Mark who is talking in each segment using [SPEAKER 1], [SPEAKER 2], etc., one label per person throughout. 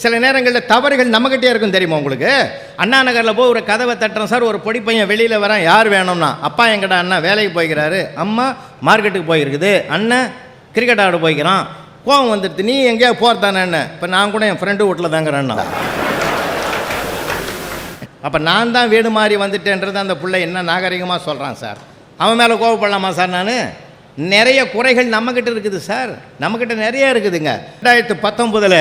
[SPEAKER 1] சில நேரங்களில் தவறுகள் நம்மகிட்டே இருக்கும் தெரியுமா உங்களுக்கு? அண்ணா நகரில் போய் ஒரு கதவை தட்டுறோம் சார் ஒரு பொடி பையன் வெளியில் வரான் யார் வேணும்னா. அப்பா எங்கடா அண்ணா வேலைக்கு போய்க்கிறாரு. அம்மா மார்க்கெட்டுக்கு போயிருக்குது. அண்ணன் கிரிக்கெட் ஆட போய்க்கிறான். கோவம் வந்துடுது. நீ எங்கேயா போகிறதானே என்ன இப்போ நான் கூட என் ஃப்ரெண்டு வீட்டில் தாங்கிறேன்னா அப்போ நான் தான் வீடு மாறி வந்துட்டேன்றது அந்த பிள்ளை என்ன நாகரிகமாக சொல்கிறான் சார்? அவன் மேலே கோவப்படலாமா சார் நான்? நிறைய குறைகள் நம்மக்கிட்ட இருக்குது சார். நம்மக்கிட்ட நிறைய இருக்குதுங்க. ரெண்டாயிரத்து பத்தொம்பதில்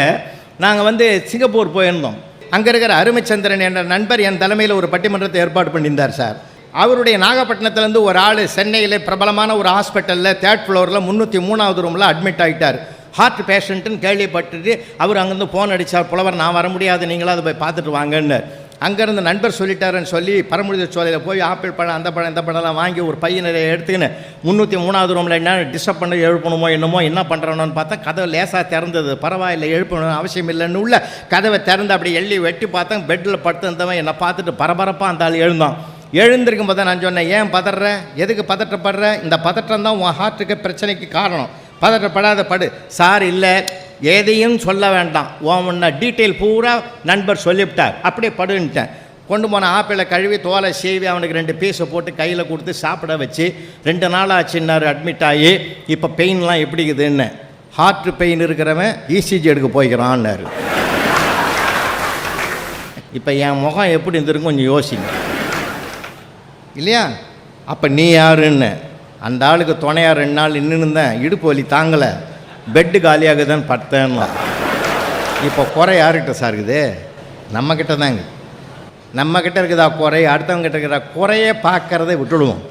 [SPEAKER 1] நாங்கள் வந்து சிங்கப்பூர் போயிருந்தோம். அங்கே இருக்கிற அருமைச்சந்திரன் என்ற நண்பர் என் தலைமையில் ஒரு பட்டிமன்றத்தை ஏற்பாடு பண்ணியிருந்தார் சார். அவருடைய நாகப்பட்டினத்துலேருந்து ஒரு ஆள் சென்னையில் பிரபலமான ஒரு ஹாஸ்பிட்டலில் தேர்ட் ஃப்ளோரில் முந்நூற்றி மூணாவது ரூமில் அட்மிட் ஆகிட்டார் ஹார்ட் பேஷண்ட்டுன்னு கேள்விப்பட்டுட்டு அவர் அங்கேருந்து ஃபோன் அடித்தார் புலவர் நான் வர முடியாது நீங்களும் அதை போய் பார்த்துட்டு வாங்கன்னு அங்கேருந்து நண்பர் சொல்லிட்டாருன்னு சொல்லி பரமுடித சோலையில் போய் ஆப்பிள் பழம் அந்த பழம் இந்த பழம்லாம் வாங்கி ஒரு பையன் நிறைய எடுத்துக்கின்னு முந்நூற்றி மூணாவது ரூமில் என்ன டிஸ்டர்ப் பண்ண எழுப்பணுமோ என்னமோ என்ன பண்ணுறோன்னு பார்த்தா கதவை லேசாக திறந்தது. பரவாயில்லை எழுப்பணும் அவசியம் இல்லைன்னு உள்ள கதவை திறந்து அப்படி எள்ளி வெட்டி பார்த்தேன். பெட்டில் படுத்திருந்தவன் என்னை பார்த்துட்டு பரபரப்பாக அந்த ஆள் எழுந்தான். எழுந்திருக்கும் போது நான் சொன்னேன் ஏன் பதற? எதுக்கு பதட்டப்படுற இந்த பதட்டம் தான் உன் ஹார்ட்டுக்கு பிரச்சனைக்கு காரணம். பதட்டப்படாத படு. சார் இல்லை. எதையும் சொல்ல வேண்டாம். உன் முன்ன டீட்டெயில் பூரா நண்பர் சொல்லிவிட்டார். அப்படியே படுன்ட்டேன். கொண்டு போன ஆப்பிளை கழுவி தோலை சீவி அவனுக்கு ரெண்டு பீஸை போட்டு கையில் கொடுத்து சாப்பிட வச்சு ரெண்டு நாள் ஆச்சுன்னாரு அட்மிட் ஆகி இப்போ பெயின்லாம் எப்படி இருக்குதுன்னு. ஹார்ட் பெயின் இருக்கிறவன் இசிஜி எடுக்க போய்க்கிறான்னாரு. இப்போ என் முகம் எப்படி இருந்திருக்கும் கொஞ்சம் யோசிங்க. இல்லையா? அப்போ நீ யாருன்னு? அந்த ஆளுக்கு துணையாக ரெண்டு நாள் நின்று இருந்தேன் இடுப்பு வலி தாங்கலை. பெட்டு காலியாகுதுன்னு படுத்தேன்னா இப்போ குறை யாருக்கிட்ட சார் இருக்குது? நம்மக்கிட்ட தாங்க. நம்மக்கிட்ட இருக்குதா குறை அடுத்தவங்க கிட்ட குறையை பார்க்குறதை விட்டுடுவோம்.